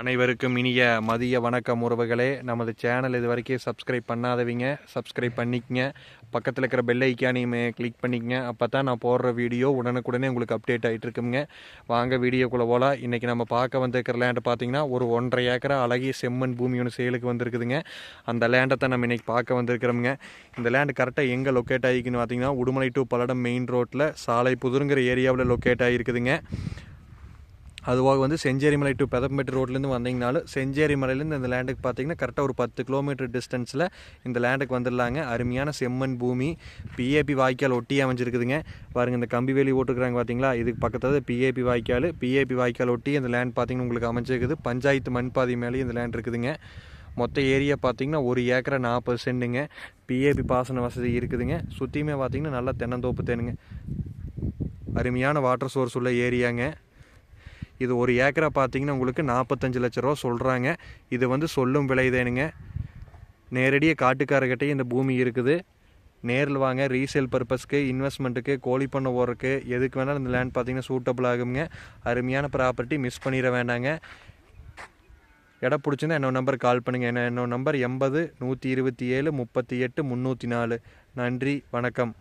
அனைவருக்கும் இனிய மதிய வணக்கம் உறவுகளே. நமது சேனல் இது வரைக்கும் சப்ஸ்கிரைப் பண்ணாதவங்க. சப்ஸ்கிரைப் பண்ணிக்கங்க. பக்கத்தில் இருக்கிற பெல் ஐக்கானையுமே கிளிக் பண்ணிக்கங்க. அப்போ தான் நான் போடுற வீடியோ உடனுக்குடனே உங்களுக்கு அப்டேட் ஆகிட்டு இருக்குங்க. வாங்க வீடியோக்குள்ளே போகலாம் இன்றைக்கி நம்ம பார்க்க வந்திருக்கிற லேண்டை பார்த்தீங்கன்னா ஒரு ஒன்றரை ஏக்கரை அழகிய செம்மண் பூமி ஒன்று சேலுக்கு வந்திருக்குதுங்க. அந்த லேண்டை தான் நம்ம இன்றைக்கி பார்க்க வந்திருக்கிறோமுங்க. இந்த லேண்டு கரெக்டாக எங்கே லொக்கேட் ஆகிக்குன்னு பார்த்தீங்கன்னா உடுமலை டு பல்லடம் மெயின் ரோட்டில் சாலை புதுருங்கிற ஏரியாவில் லொக்கேட் ஆகிருக்குதுங்க. அதுவாக வந்து செஞ்சேரிமலை டு பெதம்பெட்டு ரோட்லேருந்து வந்தீங்கனாலும் செஞ்சேரிமலையிலேருந்து இந்த லேண்டுக்கு பார்த்தீங்கன்னா கரெக்டாக ஒரு பத்து கிலோமீட்டர் டிஸ்டன்ஸில் இந்த லேண்டுக்கு வந்துடலாங்க. அருமையான செம்மண் பூமி. பிஏபி வாய்க்கால் ஒட்டி அமைஞ்சிருக்குதுங்க. பாருங்க இந்த கம்பி வேலி ஓட்டுருக்குறாங்க பார்த்தீங்களா? இதுக்கு பக்கத்தில் பிஏபி வாய்க்கால் பிஏபி வாய்க்கால் ஒட்டி இந்த லேண்ட் பார்த்தீங்கன்னா உங்களுக்கு அமைஞ்சிருக்குது. பஞ்சாயத்து மண்பாதி மேலேயும் இந்த லேண்ட் இருக்குதுங்க. மொத்த ஏரியா பார்த்தீங்கன்னா ஒரு ஏக்கரை நாற்பது சென்ட்டுங்க பிஏபி பாசன வசதி இருக்குதுங்க. சுற்றியுமே பார்த்தீங்கன்னா நல்லா தென்னந்தோப்பு தேனுங்க. அருமையான வாட்டர் சோர்ஸ் உள்ள ஏரியாங்க. இது ஒரு ஏக்கரை பார்த்தீங்கன்னா உங்களுக்கு நாற்பத்தஞ்சு லட்ச ரூபா சொல்கிறாங்க இது வந்து சொல்லும் விலைதேனுங்க நேரடியாக காட்டுக்காரர்கிட்டே இந்த பூமி இருக்குது. நேரில் வாங்க ரீசேல் பர்பஸ்க்கு இன்வெஸ்ட்மெண்ட்டுக்கு கோழி பண்ண ஓடுறக்கு எதுக்கு வேணாலும் இந்த லேண்ட் பார்த்தீங்கன்னா சூட்டபிள் ஆகுங்க. அருமையான ப்ராப்பர்ட்டி மிஸ் பண்ணிட வேண்டாங்க. இடம் பிடிச்சிருந்தா என்னோட நம்பர் கால் பண்ணுங்கள் என்ன என்னோட நம்பர் எண்பது நூற்றி இருபத்தி ஏழு முப்பத்தி எட்டு முந்நூற்றி நாலு. நன்றி வணக்கம்.